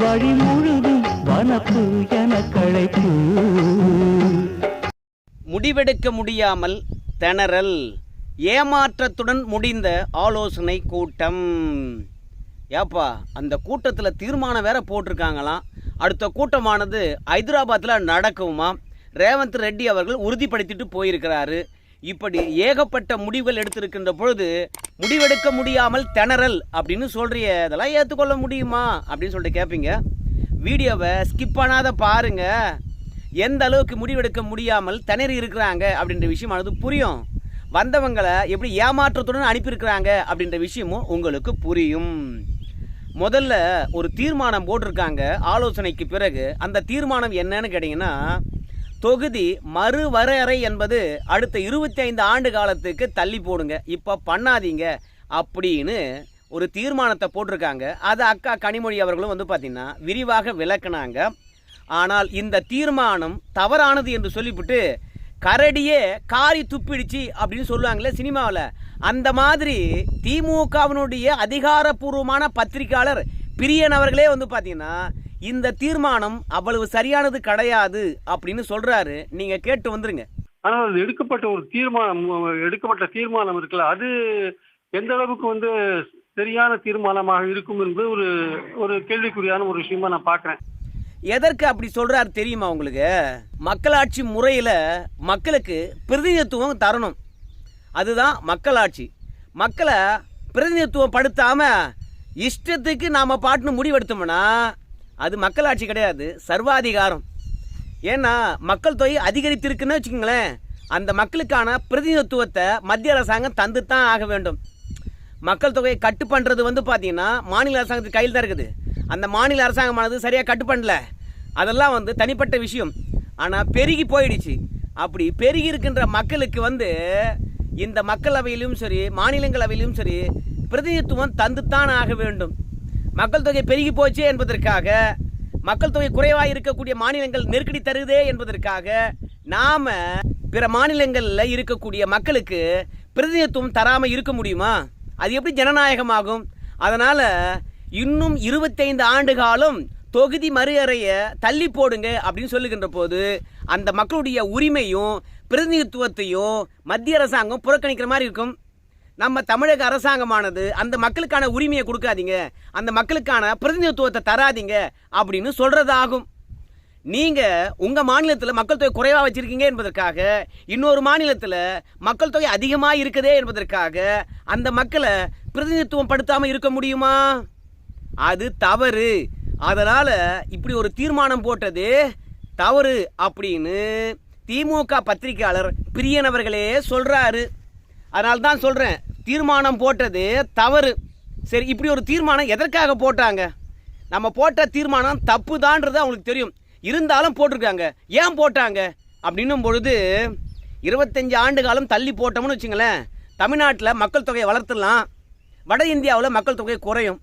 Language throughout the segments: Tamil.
வழி முழுதும் வனப்பு என கழைப்பு முடிவெடுக்க முடியாமல் திணறல். ஏமாற்றத்துடன் முடிந்த ஆலோசனை கூட்டம். ஏப்பா அந்த கூட்டத்தில் தீர்மானம் வேற போட்டிருக்காங்களாம். அடுத்த கூட்டமானது ஹைதராபாத்தில் நடக்குமா ரேவந்த் ரெட்டி அவர்கள் உறுதிப்படுத்திட்டு போயிருக்கிறாரு. இப்படி ஏகப்பட்ட முடிவுகள் எடுத்திருக்கின்ற பொழுது முடிவெடுக்க முடியாமல் திணறல் அப்படின்னு சொல்கிறிய இதெல்லாம் ஏற்றுக்கொள்ள முடியுமா அப்படின்னு சொல்லிட்டு கேட்பீங்க வீடியோவை ஸ்கிப் பண்ணாத பாருங்க. எந்த அளவுக்கு முடிவெடுக்க முடியாமல் திணறி இருக்கிறாங்க அப்படின்ற விஷயமானது புரியும். வந்தவங்களை எப்படி ஏமாற்றத்துடன் அனுப்பியிருக்கிறாங்க அப்படின்ற விஷயமும் உங்களுக்கு புரியும். முதல்ல ஒரு தீர்மானம் போட்டிருக்காங்க. ஆலோசனைக்கு பிறகு அந்த தீர்மானம் என்னன்னு கேட்டிங்கன்னா தொகுதி மறுவரையறை என்பது அடுத்த இருபத்தி ஐந்து ஆண்டு காலத்துக்கு தள்ளி போடுங்க. இப்போ பண்ணாதீங்க அப்படின்னு ஒரு தீர்மானத்தை போட்டிருக்காங்க. அது அக்கா கனிமொழி அவர்களும் வந்து பார்த்திங்கன்னா விரிவாக விளக்குனாங்க. ஆனால் இந்த தீர்மானம் தவறானது என்று சொல்லிவிட்டு கரடியே காரி துப்பிடுச்சு அப்படின்னு சொல்லுவாங்களே சினிமாவில். அந்த மாதிரி திமுகவினுடைய அதிகாரப்பூர்வமான பத்திரிகையாளர் பிரியன் அவர்களே வந்து பார்த்தீங்கன்னா இந்த தீர்மானம் அவ்வளவு சரியானது கிடையாது அப்படின்னு சொல்றாரு. நீங்க கேட்டு வந்துருங்க. ஆனால் அது எடுக்கப்பட்ட ஒரு தீர்மானம் எடுக்கப்பட்ட தீர்மானம் இருக்குல்ல அது எந்த அளவுக்கு வந்து சரியான தீர்மானமாக இருக்கும் என்பது ஒரு ஒரு கேள்விக்குறியான ஒரு விஷயமா நான் பார்க்குறேன். எதற்கு அப்படி சொல்றாரு தெரியுமா உங்களுக்கு? மக்களாட்சி முறையில் மக்களுக்கு பிரதிநிதித்துவம் தரணும். அதுதான் மக்களாட்சி. மக்களை பிரதிநிதித்துவம் படுத்தாம இஷ்டத்துக்கு நாம பாட்டுன்னு முடிவெடுத்தோம்னா அது மக்களாட்சி கிடையாது சர்வாதிகாரம். ஏன்னா மக்கள் தொகை அதிகரித்திருக்குன்னு வச்சுக்கோங்களேன் அந்த மக்களுக்கான பிரதிநிதித்துவத்தை மத்திய அரசாங்கம் தந்து தான் ஆக வேண்டும். மக்கள் தொகையை கட்டு பண்ணுறது வந்து பார்த்திங்கன்னா மாநில அரசாங்கத்துக்கு கையில் தான் இருக்குது. அந்த மாநில அரசாங்கமானது சரியாக கட்டு பண்ணல. அதெல்லாம் வந்து தனிப்பட்ட விஷயம். ஆனால் பெருகி போயிடுச்சு. அப்படி பெருகி இருக்கின்ற மக்களுக்கு வந்து இந்த மக்களவையிலும் சரி மாநிலங்களவையிலும் சரி பிரதிநிதித்துவம் தந்துத்தான் ஆக வேண்டும். மக்கள் தொகை பெருகி போச்சு என்பதற்காக மக்கள் தொகை குறைவாக இருக்கக்கூடிய மாநிலங்கள் நெருக்கடி தருதே என்பதற்காக நாம பிற மாநிலங்களில் இருக்கக்கூடிய மக்களுக்கு பிரதிநிதித்துவம் தராமல் இருக்க முடியுமா? அது எப்படி ஜனநாயகமாகும்? அதனால இன்னும் இருபத்தைந்து ஆண்டு காலம் தொகுதி மறுஅறைய தள்ளி போடுங்க அப்படின்னு சொல்லுகின்ற போது அந்த மக்களுடைய உரிமையும் பிரதிநிதித்துவத்தையும் மத்திய அரசாங்கம் புறக்கணிக்கிற மாதிரி இருக்கும். நம்ம தமிழக அரசாங்கமானது அந்த மக்களுக்கான உரிமையை கொடுக்காதீங்க அந்த மக்களுக்கான பிரதிநிதித்துவத்தை தராதீங்க அப்படின்னு சொல்கிறதாகும் நீங்கள் உங்கள் மாநிலத்தில் மக்கள் தொகை குறைவாக வச்சுருக்கீங்க என்பதற்காக இன்னொரு மாநிலத்தில் மக்கள் தொகை அதிகமாக இருக்குதே என்பதற்காக அந்த மக்களை பிரதிநிதித்துவம் படுத்தாமல் இருக்க முடியுமா? அது தவறு. அதனால் இப்படி ஒரு தீர்மானம் போட்டது தவறு அப்படின்னு திமுக பத்திரிகையாளர் பிரியன் அவர்களே சொல்கிறாரு அதனால தான் சொல்கிறேன் தீர்மானம் போட்டது தவறு. சரி இப்படி ஒரு தீர்மானம் எதற்காக போட்டாங்க? நம்ம போட்ட தீர்மானம் தப்பு தான்றது அவங்களுக்கு தெரியும். இருந்தாலும் போட்டிருக்காங்க. ஏன் போட்டாங்க? அப்படின்னும் பொழுது இருபத்தஞ்சு ஆண்டு காலம் தள்ளி போட்டோம்னு வச்சுங்களேன் தமிழ்நாட்டில் மக்கள் தொகையை வளர்த்துடலாம். வட இந்தியாவில் மக்கள் தொகை குறையும்.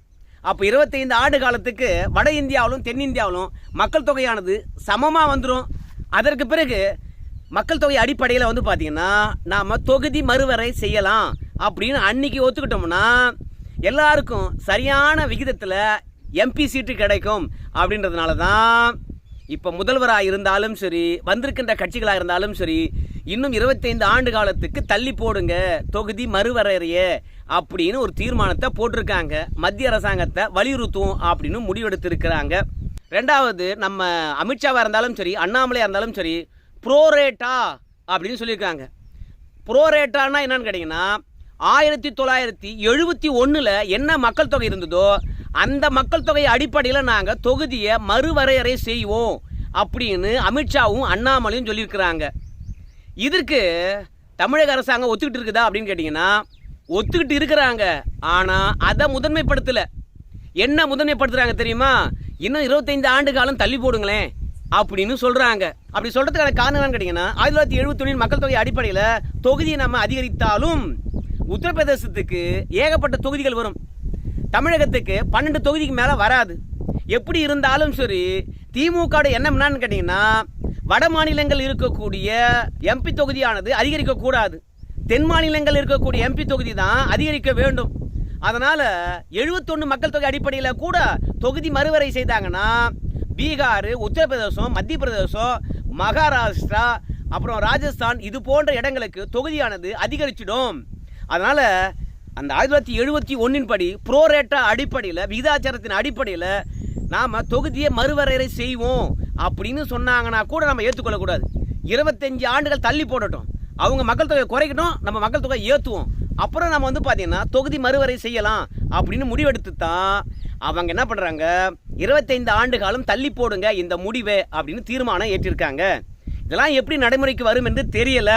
அப்போ இருபத்தைந்து ஆண்டு காலத்துக்கு வட இந்தியாவிலும் தென்னிந்தியாவிலும் மக்கள் தொகையானது சமமாக வந்துடும் அதற்கு பிறகு மக்கள் தொகை அடிப்படையில் வந்து பார்த்தீங்கன்னா நாம் தொகுதி மறுவரை செய்யலாம் அப்படின்னு அன்னைக்கு ஒத்துக்கிட்டோம்னா எல்லாருக்கும் சரியான விகிதத்தில் எம்பி சீட்டு கிடைக்கும் அப்படின்றதுனால தான் இப்போ முதல்வராக இருந்தாலும் சரி வந்திருக்கின்ற கட்சிகளாக இருந்தாலும் சரி இன்னும் இருபத்தைந்து ஆண்டு காலத்துக்கு தள்ளி போடுங்க தொகுதி மறுவரைய அப்படின்னு ஒரு தீர்மானத்தை போட்டிருக்காங்க. மத்திய அரசாங்கத்தை வலியுறுத்தும் அப்படின்னு முடிவெடுத்திருக்கிறாங்க. ரெண்டாவது நம்ம அமித்ஷாவாக இருந்தாலும் சரி அண்ணாமலையாக இருந்தாலும் சரி ப்ரோரேட்டா அப்படின்னு சொல்லியிருக்காங்க. ப்ரோரேட்டானா என்னன்னு கேட்டிங்கன்னா ஆயிரத்தி தொள்ளாயிரத்தி எழுபத்தி ஒன்றில் என்ன மக்கள் தொகை இருந்ததோ அந்த மக்கள் தொகை அடிப்படையில் நாங்கள் தொகுதியை மறுவரையறை செய்வோம் அப்படின்னு அமித்ஷாவும் அண்ணாமலையும் சொல்லியிருக்கிறாங்க. இதற்கு தமிழக அரசாங்கம் ஒத்துக்கிட்டு இருக்குதா அப்படின்னு கேட்டிங்கன்னா ஒத்துக்கிட்டு இருக்கிறாங்க. ஆனால் அதை முதன்மைப்படுத்தலை. என்ன முதன்மைப்படுத்துகிறாங்க தெரியுமா? இன்னும் இருபத்தைந்து ஆண்டு காலம் தள்ளி போடுங்களேன். அப்படின்னு சொல்கிறாங்க அப்படி சொல்கிறதுக்கான காரணம் என்னன்னு கேட்டிங்கன்னா ஆயிரத்தி தொள்ளாயிரத்தி எழுபத்தொன்னின் மக்கள் தொகை அடிப்படையில் தொகுதியை நம்ம அதிகரித்தாலும் உத்தரப்பிரதேசத்துக்கு ஏகப்பட்ட தொகுதிகள் வரும். தமிழகத்துக்கு பன்னெண்டு தொகுதிக்கு மேலே வராது. எப்படி இருந்தாலும் சரி திமுக என்ன என்னன்னு கேட்டிங்கன்னா வட மாநிலங்கள் இருக்கக்கூடிய எம்பி தொகுதியானது அதிகரிக்கக்கூடாது. தென் மாநிலங்கள் இருக்கக்கூடிய எம்பி தொகுதி தான் அதிகரிக்க வேண்டும். அதனால் எழுபத்தொன்று மக்கள் தொகை அடிப்படையில் கூட தொகுதி மறுவரை செய்தாங்கன்னா பீகார் உத்தரப்பிரதேசம் மத்திய பிரதேசம் மகாராஷ்டிரா அப்புறம் ராஜஸ்தான் இது போன்ற இடங்களுக்கு தொகுதியானது அதிகரிச்சிடும். அதனால் அந்த ஆயிரத்தி தொள்ளாயிரத்தி எழுபத்தி ஒன்றின் படி ப்ரோரேட்டா அடிப்படையில் விகிதாச்சாரத்தின் அடிப்படையில் நாம் தொகுதியை மறுவரையறை செய்வோம் அப்படின்னு சொன்னாங்கன்னா கூட நம்ம ஏற்றுக்கொள்ளக்கூடாது. இருபத்தஞ்சு ஆண்டுகள் தள்ளி போடட்டும். அவங்க மக்கள் தொகையை குறைக்கட்டும் நம்ம மக்கள் தொகை ஏற்றுவோம் அப்புறம் நம்ம வந்து பார்த்தீங்கன்னா தொகுதி மறுவரை செய்யலாம் அப்படின்னு முடிவெடுத்து தான் அவங்க என்ன பண்ணுறாங்க இருபத்தைந்து ஆண்டு காலம் தள்ளி போடுங்க இந்த முடிவு அப்படின்னு தீர்மானம் ஏற்றிருக்காங்க. இதெல்லாம் எப்படி நடைமுறைக்கு வரும் என்று தெரியல.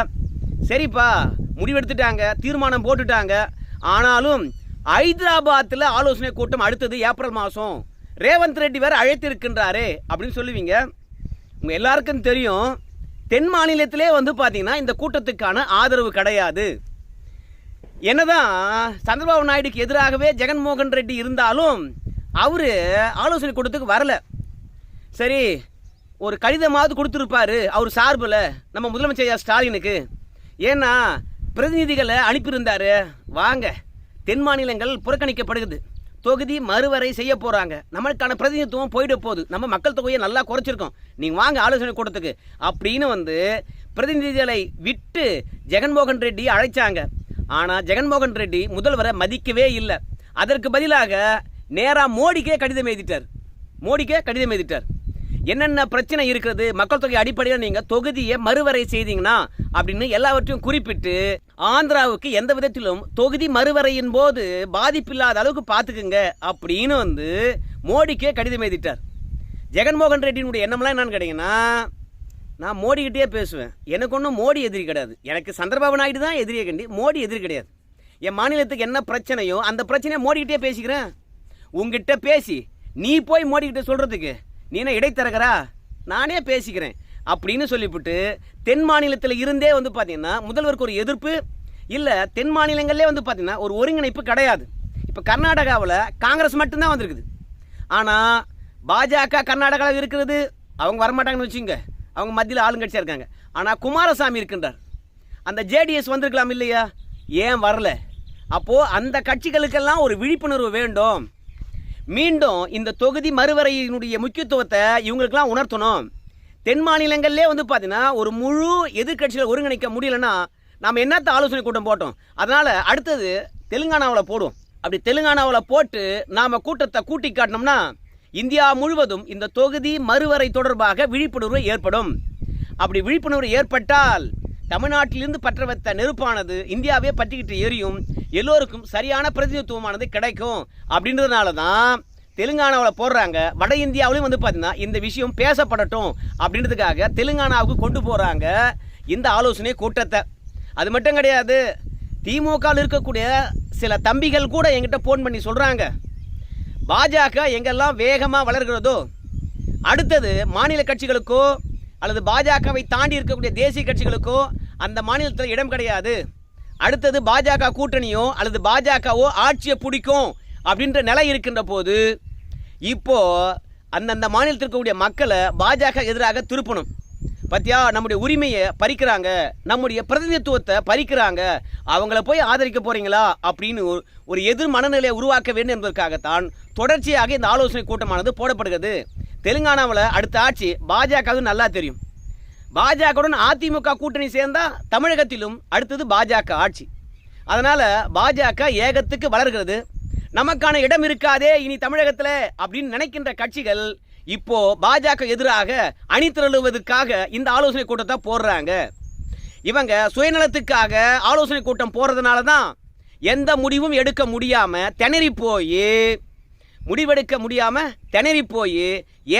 சரிப்பா முடிவெடுத்துட்டாங்க தீர்மானம் போட்டுட்டாங்க. ஆனாலும் ஹைதராபாத்தில் ஆலோசனை கூட்டம் அடுத்தது ஏப்ரல் மாதம் ரேவந்த் ரெட்டி வேறு அழைத்திருக்கின்றாரு அப்படின்னு சொல்லுவீங்க. உங்கள் எல்லாருக்கும் தெரியும் தென் மாநிலத்திலே வந்து பார்த்தீங்கன்னா இந்த கூட்டத்துக்கான ஆதரவு கிடையாது. என்னதான் சந்திரபாபு நாயுடுக்கு எதிராகவே ஜெகன்மோகன் ரெட்டி இருந்தாலும் அவர் ஆலோசனை கொடுத்துக்கு வரல. சரி ஒரு கடிதமாவது கொடுத்துருப்பாரு அவர் சார்பில் நம்ம முதலமைச்சர் ஸ்டாலினுக்கு. ஏன்னா பிரதிநிதிகளை அனுப்பியிருந்தாரு. வாங்க தென் மாநிலங்கள் புறக்கணிக்கப்படுகிறது. தொகுதி மறுவரை செய்ய போகிறாங்க நம்மளுக்கான பிரதிநிதித்துவம் போயிட போகுது. நம்ம மக்கள் தொகையை நல்லா குறைச்சிருக்கோம். நீங்கள் வாங்க ஆலோசனை கூட்டத்துக்கு அப்படின்னு வந்து பிரதிநிதிகளை விட்டு ஜெகன்மோகன் ரெட்டி அழைச்சாங்க. ஆனால் ஜெகன்மோகன் ரெட்டி முதல்வரை மதிக்கவே இல்லை. அதற்கு பதிலாக நேராக மோடிக்கே கடிதம் எழுதிட்டார். மோடிக்கே கடிதம் எழுதிட்டார். என்னென்ன பிரச்சனை இருக்கிறது மக்கள் தொகை அடிப்படையில் நீங்கள் தொகுதியை மறுவரை செய்தீங்கன்னா அப்படின்னு எல்லாவற்றையும் குறிப்பிட்டு ஆந்திராவுக்கு எந்த விதத்திலும் தொகுதி மறுவரையின் போது பாதிப்பில்லாத அளவுக்கு பார்த்துக்குங்க அப்படின்னு வந்து மோடிக்கே கடிதம் எழுதிட்டார். ஜெகன்மோகன் ரெட்டியினுடைய எண்ணம்லாம் என்னன்னு கேட்டிங்கன்னா நான் மோடிக்கிட்டே பேசுவேன். எனக்கு ஒன்றும் மோடி எதிரி கிடையாது. எனக்கு சந்திரபாபு நாயுடு தான் எதிரியை கண்டி மோடி எதிரி கிடையாது. என் மாநிலத்துக்கு என்ன பிரச்சனையோ அந்த பிரச்சனையை மோடிக்கிட்டே பேசிக்கிறேன். உங்ககிட்ட பேசி நீ போய் மோடிக்கிட்ட சொல்கிறதுக்கு நீனா இடைத்தரகரா? நானே பேசிக்கிறேன். அப்படின்னு சொல்லிவிட்டு தென் மாநிலத்தில் இருந்தே வந்து பார்த்தீங்கன்னா முதல்வருக்கு ஒரு எதிர்ப்பு இல்லை தென் மாநிலங்கள்லேயே வந்து பார்த்தீங்கன்னா ஒரு ஒருங்கிணைப்பு கிடையாது. இப்போ கர்நாடகாவில் காங்கிரஸ் மட்டும்தான் வந்திருக்குது. ஆனால் பாஜக கர்நாடகாவில் இருக்கிறது அவங்க வரமாட்டாங்கன்னு வச்சுங்க அவங்க மத்தியில் ஆளுங்கட்சியாக இருக்காங்க. ஆனால் குமாரசாமி இருக்கின்றார். அந்த ஜேடிஎஸ் வந்திருக்கலாம் இல்லையா? ஏன் வரல? அப்போது அந்த கட்சிகளுக்கெல்லாம் ஒரு விழிப்புணர்வு வேண்டும். மீண்டும் இந்த தொகுதி மறுவரையினுடைய முக்கியத்துவத்தை இவங்களுக்கெல்லாம் உணர்த்தணும். தென் மாநிலங்கள்லேயே வந்து பார்த்தீங்கன்னா ஒரு முழு எதிர்க்கட்சியில் ஒருங்கிணைக்க முடியலன்னா நாம் என்னத்த ஆலோசனை கூட்டம் போட்டோம்? அதனால் அடுத்தது தெலுங்கானாவில் போடுவோம். அப்படி தெலுங்கானாவில் போட்டு நாம் கூட்டத்தை கூட்டி காட்டினோம்னா இந்தியா முழுவதும் இந்த தொகுதி மறுவரை தொடர்பாக விழிப்புணர்வு ஏற்படும். அப்படி விழிப்புணர்வு ஏற்பட்டால் தமிழ்நாட்டிலிருந்து பற்ற வைத்த நெருப்பானது இந்தியாவே பற்றிக்கிட்டு எரியும். எல்லோருக்கும் சரியான பிரதிநிதித்துவமானது கிடைக்கும். அப்படின்றதுனால தான் தெலுங்கானாவில் போடுறாங்க. வட இந்தியாவிலையும் வந்து பார்த்தீங்கன்னா இந்த விஷயம் பேசப்படட்டும் அப்படின்றதுக்காக தெலுங்கானாவுக்கு கொண்டு போகிறாங்க இந்த ஆலோசனை கூட்டத்தை. அது மட்டும் கிடையாது திமுகவில் இருக்கக்கூடிய சில தம்பிகள் கூட எங்கிட்ட ஃபோன் பண்ணி சொல்கிறாங்க பாஜக எங்கெல்லாம் வேகமாக வளர்கிறதோ அடுத்தது மாநில கட்சிகளுக்கோ அல்லது பாஜகவை தாண்டி இருக்கக்கூடிய தேசிய கட்சிகளுக்கோ அந்த மாநிலத்தில் இடம் கிடையாது. அடுத்தது பாஜக கூட்டணியோ அல்லது பாஜகவோ ஆட்சியை பிடிக்கும் அப்படின்ற நிலை இருக்கின்ற போது இப்போ அந்தந்த மாநிலத்தில் இருக்கக்கூடிய மக்களை பாஜக எதிராக திருப்பணும். பத்தியா? நம்முடைய உரிமையை பறிக்கிறாங்க. நம்முடைய பிரதிநிதித்துவத்தை பறிக்கிறாங்க. அவங்கள போய் ஆதரிக்க போறீங்களா? அப்படின்னு ஒரு ஒரு எதிர் மனநிலையை உருவாக்க வேண்டும் என்பதற்காகத்தான் தொடர்ச்சியாக இந்த ஆலோசனை கூட்டமானது போடப்படுகிறது. தெலுங்கானாவில் அடுத்த ஆட்சி பாஜகவுக்கு நல்லா தெரியும். பாஜகவுடன் அதிமுக கூட்டணி சேர்ந்தா தமிழகத்திலும் அடுத்தது பாஜக ஆட்சி. அதனால் பாஜக ஏகத்துக்கு வளர்கிறது. நமக்கான இடம் இருக்காதே இனி தமிழகத்தில் அப்படின்னு நினைக்கின்ற கட்சிகள் இப்போ பாஜக எதிராக அணி திரளுவதற்காக இந்த ஆலோசனை கூட்டத்தை போடுறாங்க. இவங்க சுயநலத்துக்காக ஆலோசனை கூட்டம் போடுறதுனால தான் எந்த முடிவும் எடுக்க முடியாமல் திணறி போய் முடிவெடுக்க முடியாமல் திணறி போய்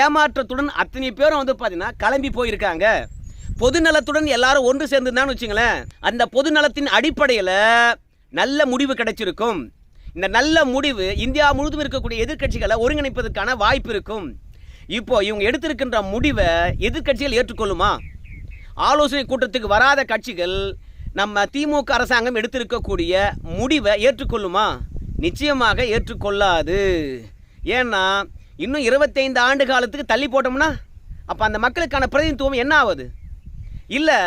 ஏமாற்றத்துடன் அத்தனை பேரும் வந்து பார்த்தீங்கன்னா கிளம்பி போயிருக்காங்க. பொது நலத்துடன் எல்லாரும் ஒன்று சேர்ந்துருந்தான்னு வச்சுங்களேன் அந்த பொது நலத்தின் அடிப்படையில் நல்ல முடிவு கிடைச்சிருக்கும். இந்த நல்ல முடிவு இந்தியா முழுவதும் இருக்கக்கூடிய எதிர்க்கட்சிகளை ஒருங்கிணைப்பதற்கான வாய்ப்பு இருக்கும். இப்போ இவங்க எடுத்திருக்கின்ற முடிவை எதிர்க்கட்சிகள் ஏற்றுக்கொள்ளுமா? ஆலோசனை கூட்டத்துக்கு வராத கட்சிகள் நம்ம திமுக அரசாங்கம் எடுத்திருக்கக்கூடிய முடிவை ஏற்றுக்கொள்ளுமா? நிச்சயமாக ஏற்றுக்கொள்ளாது. ஏன்னா இன்னும் இருபத்தைந்து ஆண்டு காலத்துக்கு தள்ளி போட்டோம்னா அப்போ அந்த மக்களுக்கான பிரதிநிதித்துவம் என்ன ஆகுது இல்லை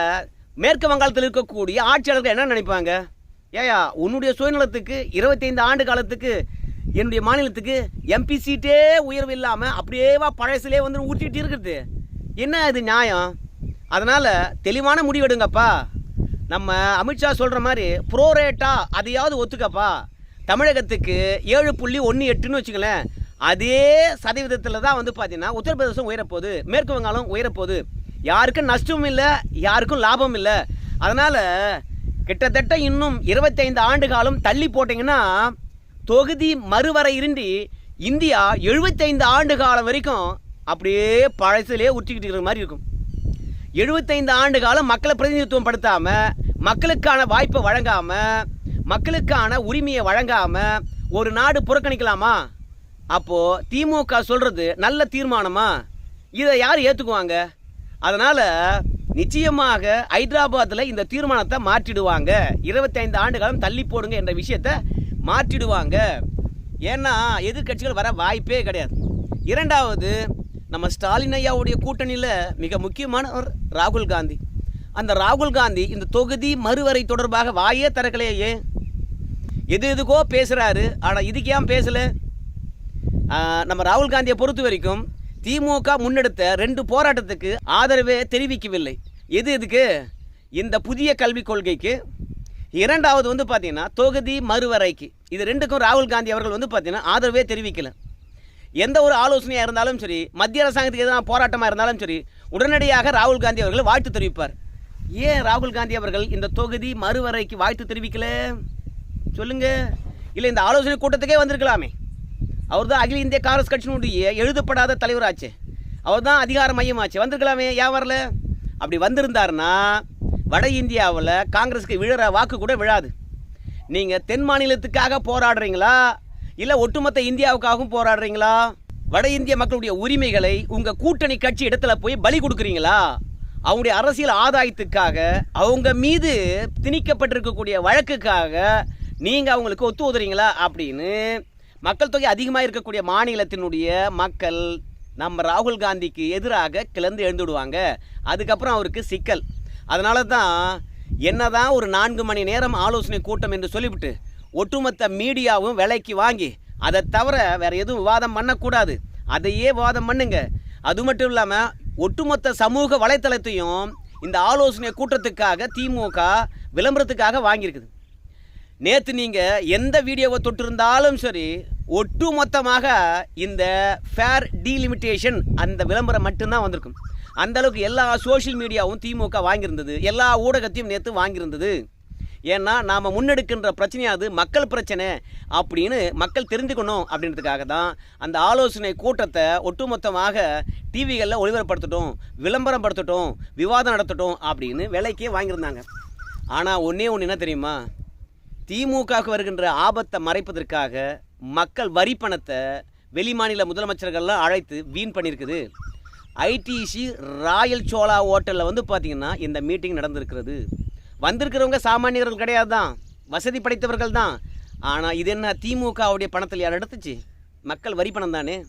மேற்கு வங்காளத்தில் இருக்கக்கூடிய ஆட்சியாளர்கள் என்ன நினைப்பாங்க? ஏயா உன்னுடைய சுயநலத்துக்கு இருபத்தைந்து ஆண்டு காலத்துக்கு என்னுடைய மாநிலத்துக்கு எம்பி சீட்டே உயர்வு இல்லாமல் அப்படியேவா பழசிலே வந்து ஊற்றிட்டு இருக்குது. என்ன இது நியாயம்? அதனால் தெளிவான முடிவெடுங்கப்பா. நம்ம அமித்ஷா சொல்கிற மாதிரி ப்ரோரேட்டா அதையாவது ஒத்துக்கப்பா. தமிழகத்துக்கு ஏழு புள்ளி ஒன்று எட்டுன்னு வச்சுங்களேன் அதே சதவீதத்தில் தான் வந்து பார்த்தீங்கன்னா உத்தரப்பிரதேசம் உயரப்போகுது மேற்கு வங்காளம் உயரப்போகுது. யாருக்கும் நஷ்டமும் இல்லை யாருக்கும் லாபம் இல்லை. அதனால் கிட்டத்தட்ட இன்னும் இருபத்தைந்து ஆண்டு காலம் தள்ளி போட்டிங்கன்னா தொகுதி மறுவரை இருண்டி இந்தியா எழுபத்தைந்து ஆண்டு காலம் வரைக்கும் அப்படியே பழசிலே உற்றிக்கிட்டு இருக்கிற மாதிரி இருக்கும். எழுபத்தைந்து ஆண்டு காலம் மக்களை பிரதிநிதித்துவம் படுத்தாமல் மக்களுக்கான வாய்ப்பை வழங்காமல் மக்களுக்கான உரிமையை வழங்காமல் ஒரு நாடு புறக்கணிக்கலாமா? அப்போது திமுக சொல்கிறது நல்ல தீர்மானமா? இதை யார் ஏற்றுக்குவாங்க அதனால் நிச்சயமாக ஹைதராபாத்தில் இந்த தீர்மானத்தை மாற்றிடுவாங்க. இருபத்தைந்து ஆண்டு காலம் தள்ளி போடுங்க என்ற விஷயத்தை மாற்றிடுவாங்க. ஏன்னா எதிர்க்கட்சிகள் வர வாய்ப்பே கிடையாது. இரண்டாவது நம்ம ஸ்டாலின் ஐயாவுடைய கூட்டணியில் மிக முக்கியமானவர் ராகுல் காந்தி. அந்த ராகுல் காந்தி இந்த தொகுதி மறுவரை தொடர்பாக வாயே திறக்கலையே எது எதுக்கோ பேசுகிறாரு ஆனால் இதுக்கு ஏன் பேசலை? நம்ம ராகுல் காந்தியை பொறுத்த வரைக்கும் திமுக முன்னெடுத்த ரெண்டு போராட்டத்துக்கு ஆதரவே தெரிவிக்கவில்லை. எது எதுக்கு? இந்த புதிய கல்விக் கொள்கைக்கு. இரண்டாவது வந்து பார்த்தீங்கன்னா தொகுதி மறுவரைக்கு. இது ரெண்டுக்கும் ராகுல் காந்தி அவர்கள் வந்து பார்த்தீங்கன்னா ஆதரவே தெரிவிக்கல. எந்த ஒரு ஆலோசனையாக இருந்தாலும் சரி மத்திய அரசாங்கத்துக்கு எதிரான போராட்டமாக இருந்தாலும் சரி உடனடியாக ராகுல் காந்தி அவர்கள் வாழ்த்து தெரிவிப்பார். ஏன் ராகுல் காந்தி அவர்கள் இந்த தொகுதி மறுவரைக்கு வாழ்த்து தெரிவிக்கல? சொல்லுங்க. இல்லை இந்த ஆலோசனை கூட்டத்துக்கே வந்திருக்கலாமே. அவர் தான் அகில இந்திய காங்கிரஸ் கட்சியினுடைய எழுதப்படாத தலைவராச்சு. அவர் தான் அதிகார மையமாச்சு. வந்திருக்கலாமே ஏன் வரல? அப்படி வந்திருந்தாருன்னா வட இந்தியாவில் காங்கிரஸுக்கு விழுற வாக்கு கூட விழாது. நீங்கள் தென் மாநிலத்துக்காக போராடுறீங்களா? இல்லை ஒட்டுமொத்த இந்தியாவுக்காகவும் போராடுறீங்களா? வட இந்திய மக்களுடைய உரிமைகளை உங்கள் கூட்டணி கட்சி இடத்துல போய் பலி கொடுக்குறீங்களா? அவங்களுடைய அரசியல் ஆதாயத்துக்காக அவங்க மீது திணிக்கப்பட்டிருக்கக்கூடிய வழக்குக்காக நீங்கள் அவங்களுக்கு ஒத்து உதுறீங்களா அப்படின்னு மக்கள் தொகை அதிகமாக இருக்கக்கூடிய மாநிலத்தினுடைய மக்கள் நம்ம ராகுல் காந்திக்கு எதிராக கிளந்து எழுந்துடுவாங்க. அதுக்கப்புறம் அவருக்கு சிக்கல். அதனால தான் என்னதான் ஒரு நான்கு மணி நேரம் ஆலோசனை கூட்டம் என்று சொல்லிவிட்டு ஒட்டுமொத்த மீடியாவும் விலைக்கு வாங்கி அதை தவிர வேறு எதுவும் விவாதம் பண்ணக்கூடாது. அதையே விவாதம் பண்ணுங்க. அது மட்டும் இல்லாமல் ஒட்டுமொத்த சமூக வலைத்தளத்தையும் இந்த ஆலோசனை கூட்டத்துக்காக திமுக விளம்பரத்துக்காக வாங்கியிருக்குது. நேற்று நீங்கள் எந்த வீடியோவை தொட்டிருந்தாலும் சரி ஒட்டு மொத்தமாக இந்த ஃபேர் டீலிமிட்டேஷன் அந்த விளம்பரம் மட்டும்தான் வந்திருக்கும். அந்த அளவுக்கு எல்லா சோஷியல் மீடியாவும் திமுக வாங்கியிருந்தது. எல்லா ஊடகத்தையும் நேற்று வாங்கியிருந்தது. ஏன்னா நாம் முன்னெடுக்கின்ற பிரச்சனையாது மக்கள் பிரச்சனை அப்படின்னு மக்கள் தெரிஞ்சுக்கணும் அப்படின்றதுக்காக தான் அந்த ஆலோசனை கூட்டத்தை ஒட்டுமொத்தமாக டிவிகளில் ஒளிபரப்படுத்தட்டும் விளம்பரம் படுத்தட்டும் விவாதம் நடத்தட்டும் அப்படின்னு விலைக்கே வாங்கியிருந்தாங்க. ஆனால் ஒன்றே ஒன்று என்ன தெரியுமா? திமுகவுக்கு வருகின்ற ஆபத்தை மறைப்பதற்காக மக்கள் வரி பணத்தை வெளிமாநில முதலமைச்சர்கள்லாம் அழைத்து வீண் பண்ணியிருக்குது. ஐடிசி ராயல் சோலா ஹோட்டலில் வந்து பார்த்திங்கன்னா இந்த மீட்டிங் நடந்திருக்கிறது. வந்திருக்கிறவங்க சாமானியர்கள் கிடையாது தான் வசதி படைத்தவர்கள் தான். ஆனால் இது என்ன திமுகவுடைய பணத்தில் யார் எடுத்துச்சு? மக்கள் வரி பணம் தானே?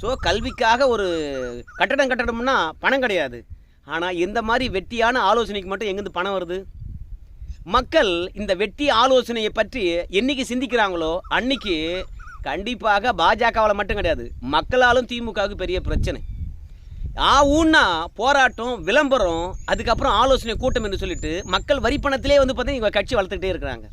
ஸோ கல்விக்காக ஒரு கட்டடம் கட்டடம்னா பணம் கிடையாது. ஆனால் இந்த மாதிரி வெட்டியான ஆலோசனைக்கு மட்டும் எங்கேருந்து பணம் வருது? மக்கள் இந்த வெட்டி ஆலோசனையை பற்றி என்னைக்கு சிந்திக்கிறாங்களோ அன்னைக்கு கண்டிப்பாக பாஜகவில் மட்டும் கிடையாது மக்களாலும் திமுகவுக்கு பெரிய பிரச்சனை. ஆ ஊன்னா போராட்டம் விளம்பரம் அதுக்கப்புறம் ஆலோசனை கூட்டம் என்று சொல்லிட்டு மக்கள் வரி பணத்திலே வந்து பார்த்தீங்கன்னா இவங்க கட்சி வளர்த்துக்கிட்டே இருக்கிறாங்க.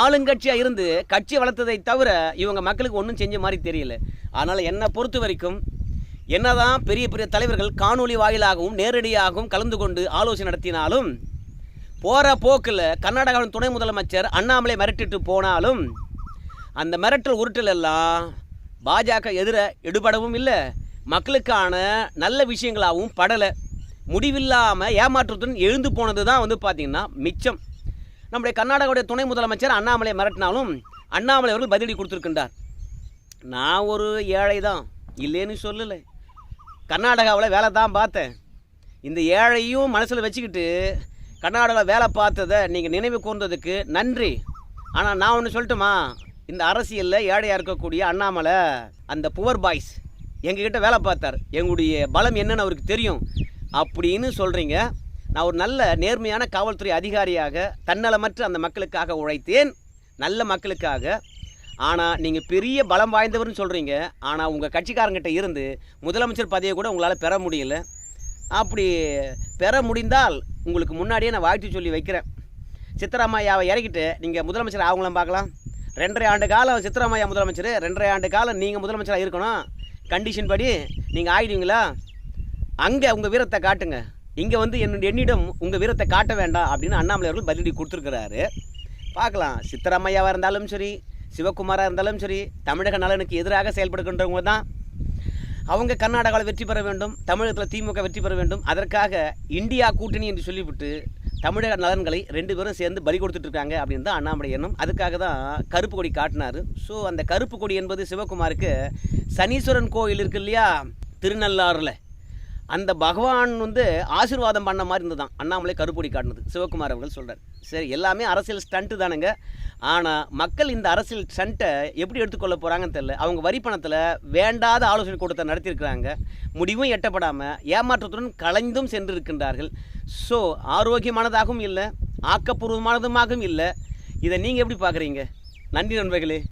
ஆளுங்கட்சியாக இருந்து கட்சி வளர்த்ததை தவிர இவங்க மக்களுக்கு ஒன்றும் செஞ்ச மாதிரி தெரியல. அதனால் என்னை பொறுத்த வரைக்கும் என்னதான் பெரிய பெரிய தலைவர்கள் காணொளி வாயிலாகவும் நேரடியாகவும் கலந்து கொண்டு ஆலோசனை நடத்தினாலும் போகிற போக்கில் கர்நாடகாவின் துணை முதலமைச்சர் அண்ணாமலை மிரட்டிட்டு போனாலும் அந்த மிரட்டல் உருட்டல் எல்லாம் பாஜக எதிர எடுபடவும் இல்லை. மக்களுக்கான நல்ல விஷயங்களாகவும் படலை. முடிவில்லாமல் ஏமாற்றத்துடன் எழுந்து போனது தான் வந்து பார்த்திங்கன்னா மிச்சம். நம்முடைய கர்நாடகாவுடைய துணை முதலமைச்சர் அண்ணாமலை மிரட்டினாலும் அண்ணாமலை அவர்கள் பதிலடி கொடுத்துருக்கின்றார். நான் ஒரு ஏழை தான். இல்லைன்னு சொல்லலை. கர்நாடகாவில் வேலை தான் பார்த்தேன். இந்த ஏழையும் மனசில் வச்சுக்கிட்டு கர்நாடகாவில் வேலை பார்த்ததை நீங்கள் நினைவு கூர்ந்ததுக்கு நன்றி. ஆனால் நான் ஒன்று சொல்லட்டுமா? இந்த அரசியலில் ஏழையாக இருக்கக்கூடிய அண்ணாமலை அந்த புவர் பாய்ஸ் எங்ககிட்ட வேலை பார்த்தார். எங்களுடைய பலம் என்னன்னு அவருக்கு தெரியும். அப்படின்னு சொல்கிறீங்க நான் ஒரு நல்ல நேர்மையான காவல்துறை அதிகாரியாக தன்னலமற்ற அந்த மக்களுக்காக உழைத்தேன். நல்ல மக்களுக்காக. ஆனால் நீங்கள் பெரிய பலம் வாய்ந்தவர்னு சொல்கிறீங்க ஆனால் உங்கள் கட்சிக்காரங்கிட்ட இருந்து முதலமைச்சர் பதவியை கூட உங்களால் பெற முடியல. அப்படி பெற முடிந்தால் உங்களுக்கு முன்னாடியே நான் வாழ்த்து சொல்லி வைக்கிறேன். சித்தராமையாவை இறக்கிட்டு நீங்கள் முதலமைச்சர் அவங்களும் பார்க்கலாம். ரெண்டரை ஆண்டு காலம் சித்தராமையா முதலமைச்சர். ரெண்டரை ஆண்டு காலம் நீங்கள் முதலமைச்சராக இருக்கணும். கண்டிஷன் படி நீங்கள் ஆயிடுவீங்களா? அங்கே உங்கள் வீரத்தை காட்டுங்க. இங்கே வந்து என்னுடைய என்னிடம் உங்கள் வீரத்தை காட்ட வேண்டாம் அப்படின்னு அண்ணாமலை அவர்கள் பதிலடி கொடுத்துருக்கிறாரு. பார்க்கலாம். சித்தராமையாவாக இருந்தாலும் சரி சிவகுமாராக இருந்தாலும் சரி தமிழக நலனுக்கு எதிராக செயல்படுகின்றவங்க தான். அவங்க கர்நாடகாவில் வெற்றி பெற வேண்டும் தமிழகத்தில் திமுக வெற்றி பெற வேண்டும். அதற்காக இந்தியா கூட்டணி என்று சொல்லிவிட்டு தமிழக நலன்களை ரெண்டு பேரும் சேர்ந்து பலி கொடுத்துட்டு இருக்காங்க அப்படின்னு தான் அண்ணாமலை எண்ணம். அதுக்காக தான் கருப்பு கொடி காட்டினார். ஸோ அந்த கருப்பு கொடி என்பது சிவகுமாருக்கு சனீஸ்வரன் கோயில் இருக்கு இல்லையா? திருநள்ளாறில். அந்த பகவான் வந்து ஆசீர்வாதம் பண்ண மாதிரி இருந்ததான் அண்ணாமலை கருப்பொடி காட்டினது. சிவகுமார் அவர்கள் சொல்கிறார் சரி எல்லாமே அரசியல் ஸ்டண்ட்டு தானுங்க. ஆனால் மக்கள் இந்த அரசியல் ஸ்டண்ட்டை எப்படி எடுத்துக்கொள்ள போகிறாங்கன்னு தெரில அவங்க வரி பணத்தில் வேண்டாத ஆலோசனை கூட்டத்தை நடத்தியிருக்கிறாங்க. முடிவும் எட்டப்படாமல் ஏமாற்றத்துடன் கலைந்தும் சென்று இருக்கின்றார்கள் ஸோ ஆரோக்கியமானதாகவும் இல்லை ஆக்கப்பூர்வமானதுமாகவும் இல்லை. இதை நீங்கள் எப்படி பார்க்குறீங்க? நன்றி நண்பர்களே.